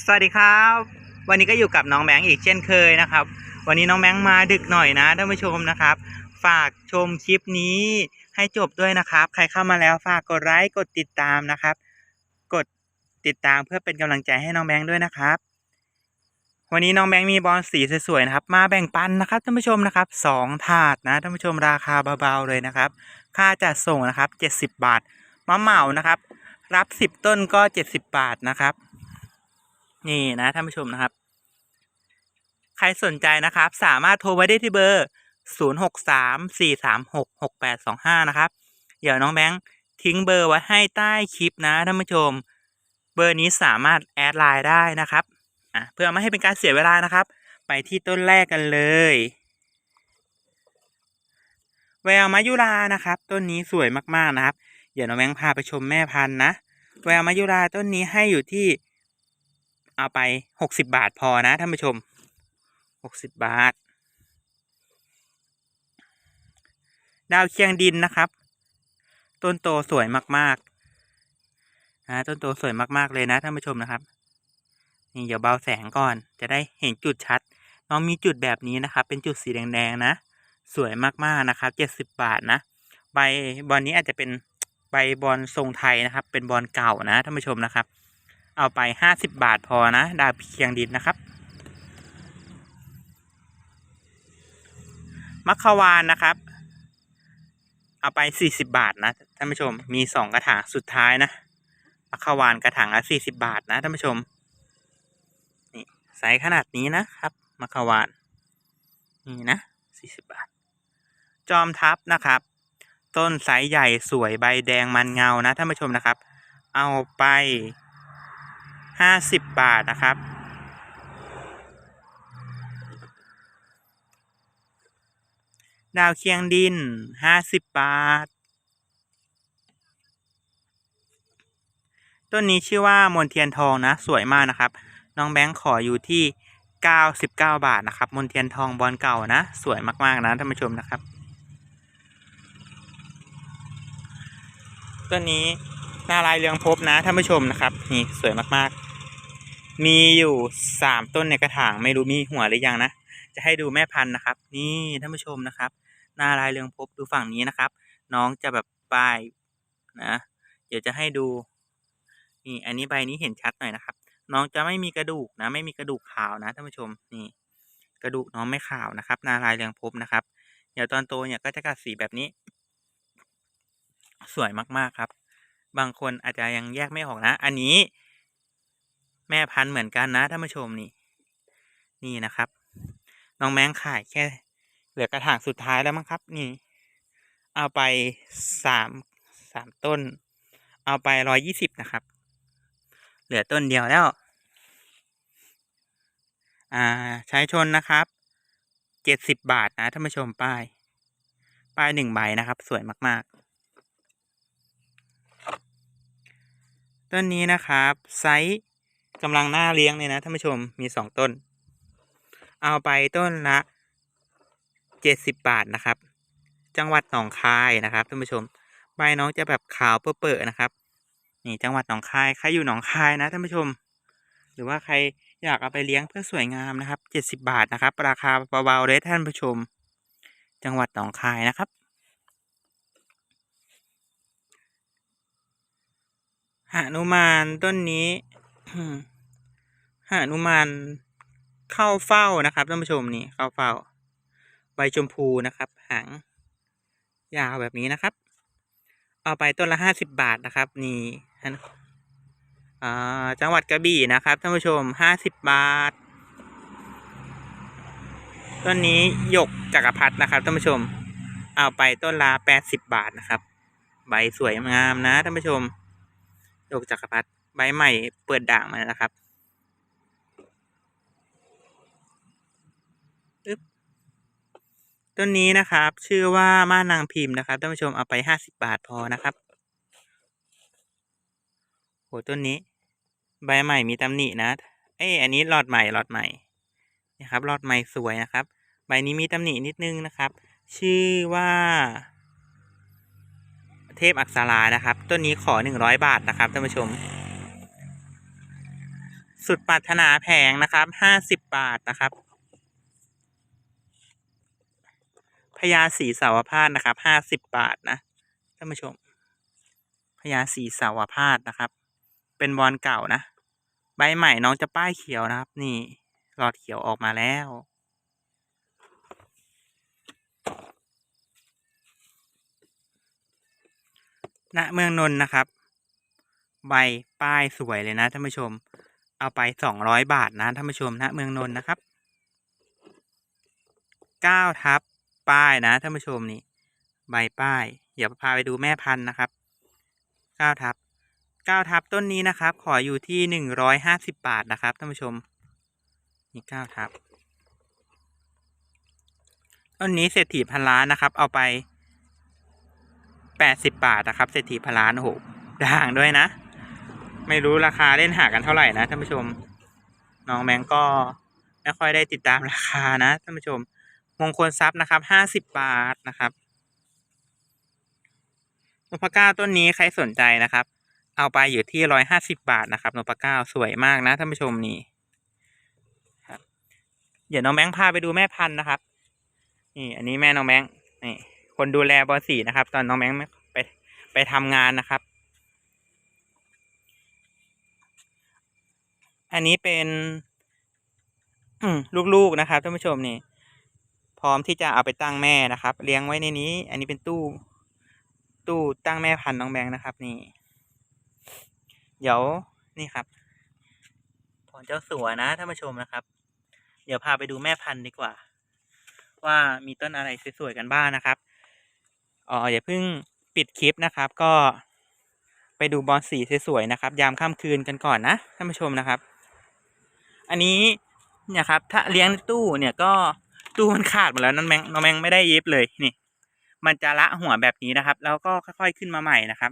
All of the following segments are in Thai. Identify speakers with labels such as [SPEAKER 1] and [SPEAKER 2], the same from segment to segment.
[SPEAKER 1] สวัสดีครับ วันนี้ก็อยู่กับน้องแบงค์อีกเช่นเคยนะครับ วันนี้น้องแบงค์มาดึกหน่อยนะท่านผู้ชมนะครับ ฝากชมคลิปนี้ให้จบด้วยนะครับ ใครเข้ามาแล้วฝากกดไลค์กดติดตามนะครับ กดติดตามเพื่อเป็นกำลังใจให้น้องแบงค์ด้วยนะครับ วันนี้น้องแบงค์มีบอลสีสวยๆนะครับ มาแบ่งปันนะครับท่านผู้ชมนะครับสองถาดนะท่านผู้ชมราคาเบาๆเลยนะครับ ค่าจัดส่งนะครับเจ็ดสิบบาทมาเหมานะครับ รับสิบต้นก็เจ็ดสิบบาทนะครับ นี่นะท่านผู้ชมนะครับ ใครสนใจนะครับ สามารถโทรไว้ได้ที่เบอร์ 0 6 3 4 3 6 6 8 2 5 นะครับ เดี๋ยวน้องแบงค์ทิ้งเบอร์ไว้ให้ใต้คลิปนะท่านผู้ชม เบอร์นี้สามารถแอดไลน์ได้นะครับอะเพื่อไม่ให้เป็นการเสียเวลานะครับ ไปที่ต้นแรกกันเลยแววมายุรานะครับ ต้นนี้สวยมากๆนะครับ เดี๋ยวน้องแบงค์พาไปชมแม่พันธุ์นะแววมายุราต้นนี้ให้อยู่ที่ เอาไปหกสิบาทพอนะท่านผู้ชมหกสิบบาท ดาวเคียงดินนะครับ ต้นโตสวยมากๆนะต้นโตสวยมากๆเลยนะท่านผู้ชมนะครับ นี่เดี๋ยวเบาแสงก่อนจะได้เห็นจุดชัด น้องมีจุดแบบนี้นะครับ เป็นจุดสีแดงๆนะ สวยมากๆนะครับเจ็ดสิบบาทนะ ใบบอลนี้อาจจะเป็นใบบอลทรงไทยนะครับ เป็นบอลเก่านะท่านผู้ชมนะครับ เอาไปห้าสิบบาทพอนะ ดาวเคียงดินนะครับมัคควานนะครับ เอาไปสี่สิบาทนะท่านผู้ชมมีสองกระถางสุดท้ายนะมัคควานกระถางละสี่สิบาทนะท่านผู้ชมนี่ไซส์ขนาดนี้นะครับมัคควานนี่นะสี่สิบาท จอมทัพนะครับ ต้นไซส์ใหญ่สวยใบแดงมันเงานะท่านผู้ชมนะครับ เอาไป ห้าสิบบาทนะครับ ดาวเคียงดินห้าสิบบาท ต้นนี้ชื่อว่ามนเทียนทองนะ สวยมากนะครับ น้องแบงค์ขออยู่ที่เก้าสิบเก้าบาทนะครับ มนเทียนทองบอลเก่านะ สวยมาก ๆ นะท่านผู้ชมนะครับต้นนี้นาลายเรืองภพบนะท่านผู้ชมนะครับ นี่สวยมาก ๆ มีอยู่สามต้นในกระถางไม่รู้มีหัวหรือยังนะ จะให้ดูแม่พันธุ์นะครับ นี่ท่านผู้ชมนะครับนาลายเรืองภพบดูฝั่งนี้นะครับ น้องจะแบบปลายนะเดี๋ยวจะให้ดูนี่อันนี้ใบนี้เห็นชัดหน่อยนะครับ น้องจะไม่มีกระดูกนะ ไม่มีกระดูกขาวนะท่านผู้ชมนี่ กระดูกน้องไม่ขาวนะครับ นาลายเรืองภพบนะครับ เดี๋ยวตอนโตเนี่ยก็จะกัดสีแบบนี้ สวยมากๆครับ บางคนอาจจะยังแยกไม่ออกนะ อันนี้ แม่พันธุ์เหมือนกันนะท่านผู้ชมนี่ นี่นะครับ น้องแมงขายแค่ เหลือกระถางสุดท้ายแล้วมั้งครับ นี่ เอาไปสามสามต้น เอาไปร้อยยี่สิบนะครับ เหลือต้นเดียวแล้ว อ่าใช้ชนนะครับเจ็ดสิบบาทนะท่านผู้ชมป้าย ป้ายหนึ่งใบนะครับ สวยมากๆ ต้นนี้นะครับ ไซส์ กำลังน่าเลี้ยงเลยนะท่านผู้ชมมีสองต้น เอาไปต้นละเจ็ดสิบบาทนะครับ จังหวัดหนองคายนะครับท่านผู้ชม ใบน้องจะแบบขาวเปื่อๆนะครับ นี่จังหวัดหนองคายใครอยู่หนองคายนะท่านผู้ชม หรือว่าใครอยากเอาไปเลี้ยงเพื่อสวยงามนะครับเจ็ดสิบบาทนะครับ ราคาเบาๆเลยท่านผู้ชม จังหวัดหนองคายนะครับหานุมานต้นนี้ หานุมานเข้าเฝ้านะครับท่านผู้ชมนี่เข้าเฝ้า ใบชมพูนะครับ หางยาวแบบนี้นะครับ เอาไปต้นละห้าสิบบาทนะครับ นี่อ่าจังหวัดกระบี่นะครับท่านผู้ชมห้าสิบบาทต้นนี้หยกจักรพรรดินะครับท่านผู้ชม เอาไปต้นละแปดสิบบาทนะครับ ใบสวยงามนะท่านผู้ชมโยกจักรพรรดิใบใหม่เปิดด่างมาแล้วครับ ต้นนี้นะครับ ชื่อว่าม่านางพิมพ์นะครับท่านผู้ชมเอาไปห้าสิบบาทพอนะครับโหต้นนี้ ใบใหม่มีตำหนินะ เอ้อันนี้หลอดใหม่หลอดใหม่นี่ครับหลอดใหม่สวยนะครับ ใบนี้มีตำหนินิดนึงนะครับ ชื่อว่า เทพอักษรานะครับ ต้นนี้ขอหนึ่งร้อยบาทนะครับท่านผู้ชม สุดปรารถนาแผงนะครับห้าสิบบาทนะครับ พญาสีสาวพาดนะครับห้าสิบบาทนะท่านผู้ชมพญาสีสาวพาดนะครับ เป็นบอลเก่านะ ใบใหม่น้องจะป้ายเขียวนะครับ นี่หลอดเขียวออกมาแล้วณเมืองนนท์นะครับ ใบป้ายสวยเลยนะท่านผู้ชม เอาไปสองร้อยบาทนะท่านผู้ชมณเมืองนนท์นะครับเก้าทับ ป้ายนะท่านผู้ชมนี่ใบป้าย เดี๋ยวพาไปดูแม่พันธุ์นะครับเก้าทับเก้าทับต้นนี้นะครับ ขออยู่ที่หนึ่งร้อยห้าสิบบาทนะครับท่านผู้ชมนี่เก้าทับต้นนี้เศรษฐีพันล้านนะครับ เอาไปแปดสิบบาทนะครับเศรษฐีพันล้านโอ้โหด่างด้วยนะ ไม่รู้ราคาเล่นหากันเท่าไหร่นะท่านผู้ชมน้องแมงก็ไม่ค่อยได้ติดตามราคานะท่านผู้ชม มงคลทรัพย์นะครับห้าสิบบาทนะครับนพเก้าต้นนี้ใครสนใจนะครับ เอาไปอยู่ที่ร้อยห้าสิบบาทนะครับนพเก้าสวยมากนะท่านผู้ชมนี่ครับ เดี๋ยวน้องแบงค์พาไปดูแม่พันธุ์นะครับ นี่ อันนี้แม่น้องแบงค์นี่คนดูแลบอสี่นะครับ ตอนน้องแบงค์ไม่ไปไปทำงานนะครับ อันนี้เป็นลูกๆนะครับท่านผู้ชมนี่ พร้อมที่จะเอาไปตั้งแม่นะครับ เลี้ยงไว้ในนี้ อันนี้เป็นตู้ ตู้ตั้งแม่พันธุ์น้องแบงค์นะครับ นี่ เดี๋ยวนี่ครับผลเจ้าสัวนะท่านผู้ชมนะครับ เดี๋ยวพาไปดูแม่พันธุ์ดีกว่า ว่ามีต้นอะไรสวยๆกันบ้างนะครับอ๋ออย่าเพิ่งปิดคลิปนะครับ ก็ไปดูบอลสีสวยๆนะครับ ยามค่ำคืนกันก่อนนะท่านผู้ชมนะครับ อันนี้เนี่ยครับ ถ้าเลี้ยงในตู้เนี่ยก็ ตู้มันขาดหมดแล้วน้องแมงน้องแมงไม่ได้เย็บเลยนี่ มันจะละหัวแบบนี้นะครับ แล้วก็ค่อยๆขึ้นมาใหม่นะครับ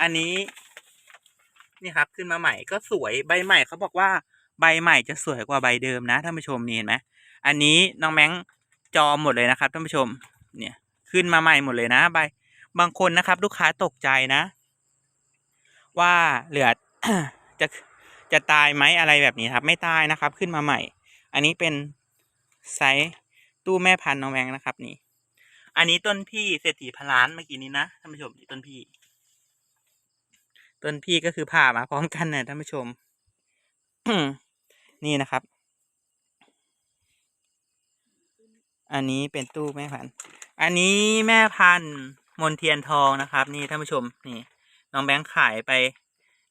[SPEAKER 1] อันนี้นี่ครับขึ้นมาใหม่ก็สวยใบใหม่เขาบอกว่าใบใหม่จะสวยกว่าใบเดิมนะท่านผู้ชมนี่เห็นไหมอันนี้น้องแมงจอมหมดเลยนะครับท่านผู้ชม เนี่ยขึ้นมาใหม่หมดเลยนะใบบางคนนะครับ ลูกค้าตกใจนะ ว่าเหลือจะจะตายไหมอะไรแบบนี้ครับ ไม่ตายนะครับ ขึ้นมาใหม่ อันนี้เป็น ไซส์ตู้แม่พันธุ์น้องแมงนะครับ นี่ อันนี้ต้นพี่เศรษฐีพนล้านเมื่อกี้นี้นะท่านผู้ชมนี่ต้นพี่ ต้นพี่ก็คือผ่ามาพร้อมกันนะท่านผู้ชมนี่นะครับ อันนี้เป็นตู้แม่พันธุ์อันนี้แม่พันธุ์มนเทียนทองนะครับ นี่ท่านผู้ชมนี่น้องแบงค์ขายไป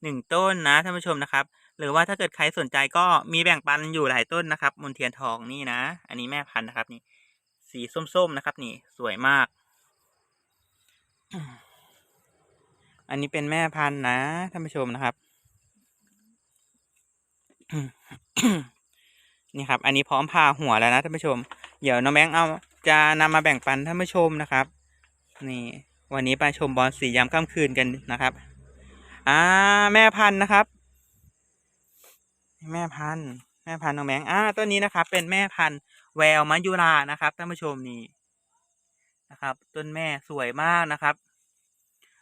[SPEAKER 1] หนึ่งต้นนะท่านผู้ชมนะครับ รือว่าถ้าเกิดใครสนใจก็มีแบ่งปันอยู่หลายต้นนะครับ มนเทียนทองนี่นะ อันนี้แม่พันธุ์นะครับนี่ สีส้มๆนะครับ นี่สวยมาก อันนี้เป็นแม่พันธุ์นะท่านผู้ชมนะครับ นี่ครับ อันนี้พร้อมพาหัวแล้วนะท่านผู้ชม เดี๋ยวน้องแบงค์เอาจะนำมาแบ่งปันท่านผู้ชมนะครับ นี่ วันนี้ไปชมบอลสียามค่ำคืนกันนะครับ อ่า แม่พันธุ์นะครับ แม่พันธุ์แม่พันธุ์น้องแบงอ่าต้นนี้นะครับ เป็นแม่พันธุ์แววมัจยุรานะครับท่านผู้ชมนี่นะครับ ต้นแม่สวยมากนะครับ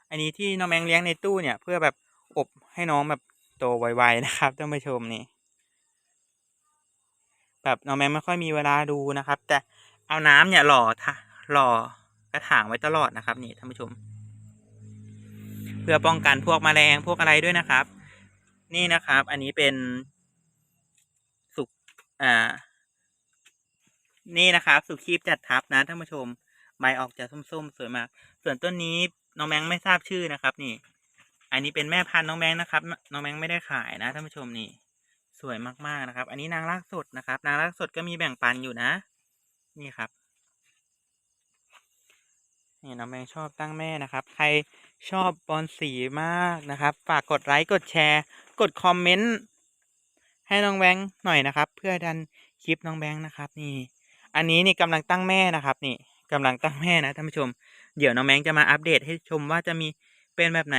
[SPEAKER 1] อันนี้ที่น้องแบงเลี้ยงในตู้เนี่ย เพื่อแบบอบให้น้องแบบโตไวๆนะครับท่านผู้ชมนี่แบบน้องแมงไม่ค่อยมีเวลาดูนะครับ แต่เอาน้ำเนี่ยหล่อทะหล่อกระถางไว้ตลอดนะครับ นี่ท่านผู้ชม เพื่อป้องกันพวกแมลงพวกอะไรด้วยนะครับ นี่นะครับ อันนี้เป็น อ่า นี่นะครับ สุขีบจัดทับนะท่านผู้ชม ใบออกจะส้มๆ สวยมาก ส่วนต้นนี้น้องแมงไม่ทราบชื่อนะครับ นี่ อันนี้เป็นแม่พันธุ์น้องแมงนะครับ น้องแมงไม่ได้ขายนะท่านผู้ชมนี่ สวยมากๆนะครับ อันนี้นางรากสดนะครับ นางรากสดก็มีแบ่งปันอยู่นะ นี่ครับนี่น้องแมงชอบตั้งแม่นะครับ ใครชอบบอลสีมากนะครับ ฝากกดไลค์กดแชร์ กดคอมเมนต์ ให้น้องแบงค์หน่อยนะครับ เพื่อดันคลิปน้องแบงค์นะครับ นี่ อันนี้นี่กำลังตั้งแม่นะครับ นี่กำลังตั้งแม่นะท่านผู้ชม เดี๋ยวน้องแบงค์จะมาอัปเดตให้ชมว่าจะมีเป็นแบบไหน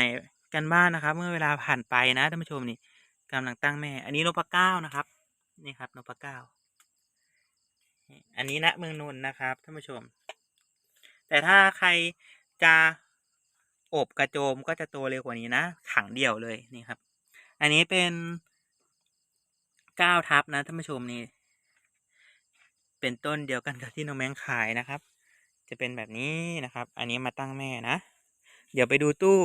[SPEAKER 1] กันบ้างนะครับ เมื่อเวลาผ่านไปนะท่านผู้ชมนี่กำลังตั้งแม่ อันนี้นพเก้านะครับ นี่ครับนพเก้าอันนี้ณเมืองนนท์นะครับท่านผู้ชม แต่ถ้าใครจะอบกระโจมก็จะโตเร็วกว่านี้นะ ขังเดี่ยวเลยนี่ครับ อันนี้เป็น เก้าทับนะท่านผู้ชมนี่ เป็นต้นเดียวกันกับที่น้องแมงขายนะครับ จะเป็นแบบนี้นะครับ อันนี้มาตั้งแม่นะ เดี๋ยวไปดูตู้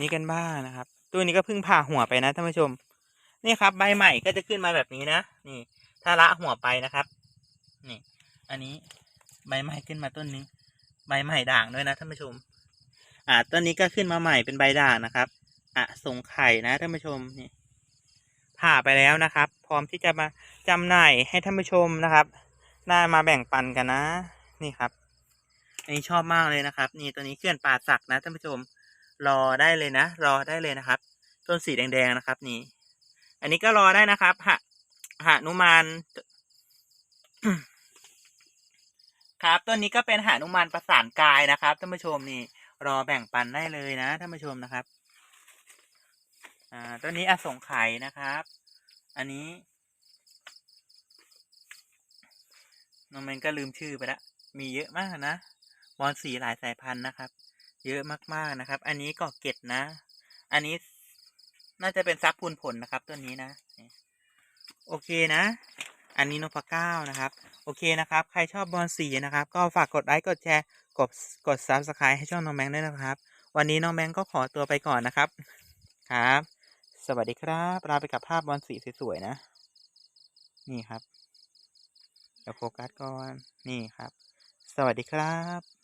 [SPEAKER 1] นี้กันบ้างนะครับ ตู้นี้ก็เพิ่งผ่าหัวไปนะท่านผู้ชม นี่ครับ ใบใหม่ก็จะขึ้นมาแบบนี้นะ นี่ ถ้าละหัวไปนะครับ นี่ อันนี้ใบใหม่ขึ้นมาต้นนี้ ใบใหม่ด่างด้วยนะท่านผู้ชม อ่าต้นนี้ก็ขึ้นมาใหม่เป็นใบด่างนะครับ อะส่งไข่นะท่านผู้ชมนี่ ผ่าไปแล้วนะครับ พร้อมที่จะมาจำหน่ายให้ท่านผู้ชมนะครับ ได้มาแบ่งปันกันนะ นี่ครับ อันนี้ชอบมากเลยนะครับ นี่ตัวนี้เขื่อนป่าสักนะท่านผู้ชม รอได้เลยนะ รอได้เลยนะครับ ต้นสีแดงๆนะครับ นี่ อันนี้ก็รอได้นะครับหะหนุมานครับต้นนี้ก็เป็นหนุมานประสานกายนะครับท่านผู้ชมนี่ รอแบ่งปันได้เลยนะท่านผู้ชมนะครับ อ่าต้นนี้อสงไขยนะครับ อันนี้น้องแมนก็ลืมชื่อไปละมีเยอะมากนะบอลสีหลายสายพันธุ์นะครับ เยอะมากๆนะครับ อันนี้ก็เก็ดนะ อันนี้น่าจะเป็นซับพูนผลนะครับต้นนี้นะ โอเคนะ อันนี้นพเก้านะครับ โอเคนะครับ ใครชอบบอลสีนะครับ ก็ฝากกดไลค์กดแชร์กดกดซับสไครต์ให้ช่องน้องแมงด้วยนะครับ วันนี้น้องแมงก็ขอตัวไปก่อนนะครับ ครับ สวัสดีครับลาไปกับภาพบอลสีสวยๆนะ นี่ครับเดี๋ยวโฟกัสก่อน นี่ครับ สวัสดีครับ